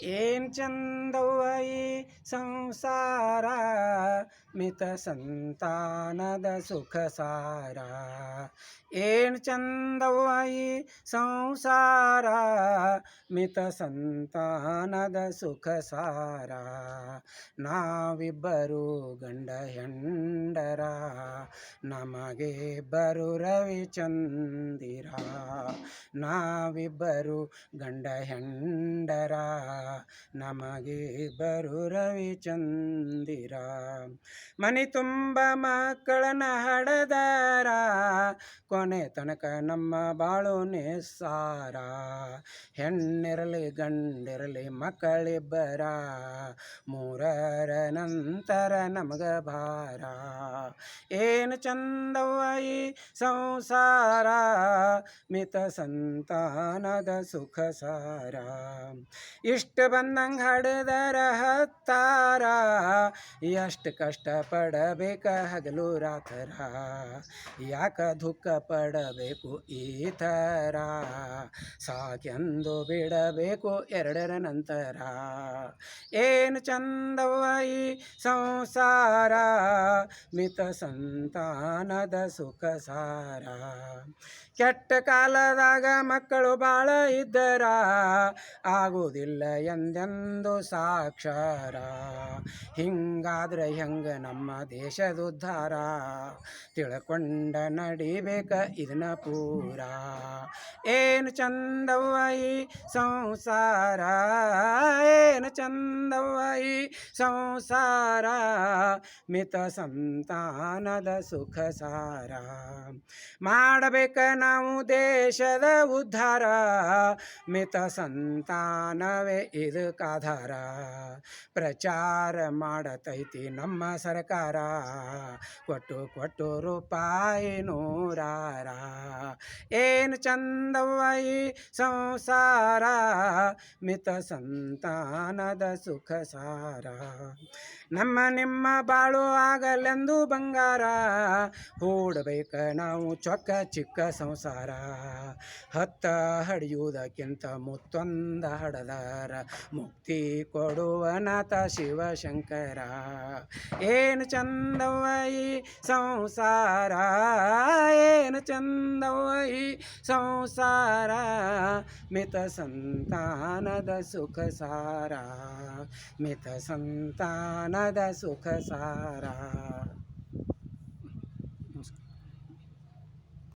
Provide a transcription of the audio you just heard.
ಏನ್ ಚಂದವ್ವ ಈ ಸಂಸಾರ ಮಿತ ಸಂತಾನದ ಸುಖ ಸಾರ ಏನ್ ಚಂದವಾಯಿ ಸಂಸಾರ ಮಿತ ಸಂತಾನದ ಸುಖ ಸಾರ ನಾವಿಬ್ಬರು ಗಂಡ ಹೆಂಡರ, ನಮಗೆ ಬರು ರವಿಚಂದಿರ. ನಾವಿಬ್ಬರು ಗಂಡ ಹೆಂಡರ, ನಮಗೆ ಬರು ರವಿಚಂದಿರ. ಮನಿ ತುಂಬ ಮಕ್ಕಳನ್ನ ಹಡದಾರ. ಕೊನೆ ತನಕ ನಮ್ಮ ಬಾಳು ಸಾರ ಹೆಣ್ಣಿರಲಿ ಗಂಡಿರಲಿ ಮಕ್ಕಳಿಬ್ಬರ. ಮೂರರ ನಂತರ ನಮಗ ಭಾರ. ಏನು ಚಂದವ್ವ ಸಂಸಾರ, ಮಿತ ಸಂತಾನದ ಸುಖ ಸಾರ. ಇಷ್ಟ ಬಂದಂಗೆ ಹಡದರ ಹತ್ತಾರ, ಎಷ್ಟು ಕಷ್ಟ ಪಡಬೇಕ ಹಗಲು ರಾತರ. ಯಾಕ ದುಃಖ ಪಡಬೇಕು ಈ ಥರ. ಸಾಕೆಂದು ಬಿಡಬೇಕು ಎರಡರ ನಂತರ. ಏನು ಚಂದವ್ವ ಈ ಸಂಸಾರ, ಮಿತ ಸಂತಾನದ ಸುಖ ಸಾರ. ಕೆಟ್ಟ ಕಾಲದಾಗ ಮಕ್ಕಳು ಬಾಳ ಇದ್ದರ, ಆಗುವುದಿಲ್ಲ ಎಂದೆಂದು ಸಾಕ್ಷರ. ಹಿಂಗಾದ್ರೆ ಹೆಂಗ ನಮ್ಮ ದೇಶದ ಉದ್ಧಾರ? ತಿಳ್ಕೊಂಡ ನಡಿಬೇಕ ಇದನ್ನ ಪೂರ. ಏನು ಚಂದವ್ವ ಸಂಸಾರ? ಏನು ಚಂದವ್ವ ಸಂಸಾರ, ಮಿತ ಸಂತಾನದ ಸುಖ ಸಾರ. ಮಾಡಬೇಕ ನಾವು ದೇಶದ ಉದ್ಧಾರ, ಮಿತ ಸಂತಾನವೇ ಇದಕ್ಕಾಧಾರ ಪ್ರಚಾರ ಮಾಡತೈತಿ ನಮ್ಮ ಸರ್ಕಾರ. ಕೊಟ್ಟು ಕೊಟ್ಟು ರೂಪಾಯಿ ನೂರಾರ. ಏನು ಚಂದವ್ವ ಈ ಸಂಸಾರ, ಮಿತ ಸಂತಾನದ ಸುಖ ಸಾರ. ನಮ್ಮ ನಿಮ್ಮ ಬಾಳು ಆಗಲೆಂದು ಬಂಗಾರ, ಹೂಡಬೇಕ ನಾವು ಚೊಕ್ಕ ಚಿಕ್ಕ ಸಂಸಾರ. ಹತ್ತ ಹಡಿಯುವುದಕ್ಕಿಂತ ಮುತ್ತೊಂದ ಹಡದಾರ, ಮುಕ್ತಿ ಕೊಡುವನಾಥ ಶಿವಶಂಕರ. ಏನು ಚಂದವ ಸಂಸಾರ? ಏನು ಚಂದವ್ವ ಈ ಸಂಸಾರ ಮಿತ ಸಂತಾನದ ಸುಖ ಸಾರ ಮಿತ ಸಂತಾನದ ಸುಖ ಸಾರ.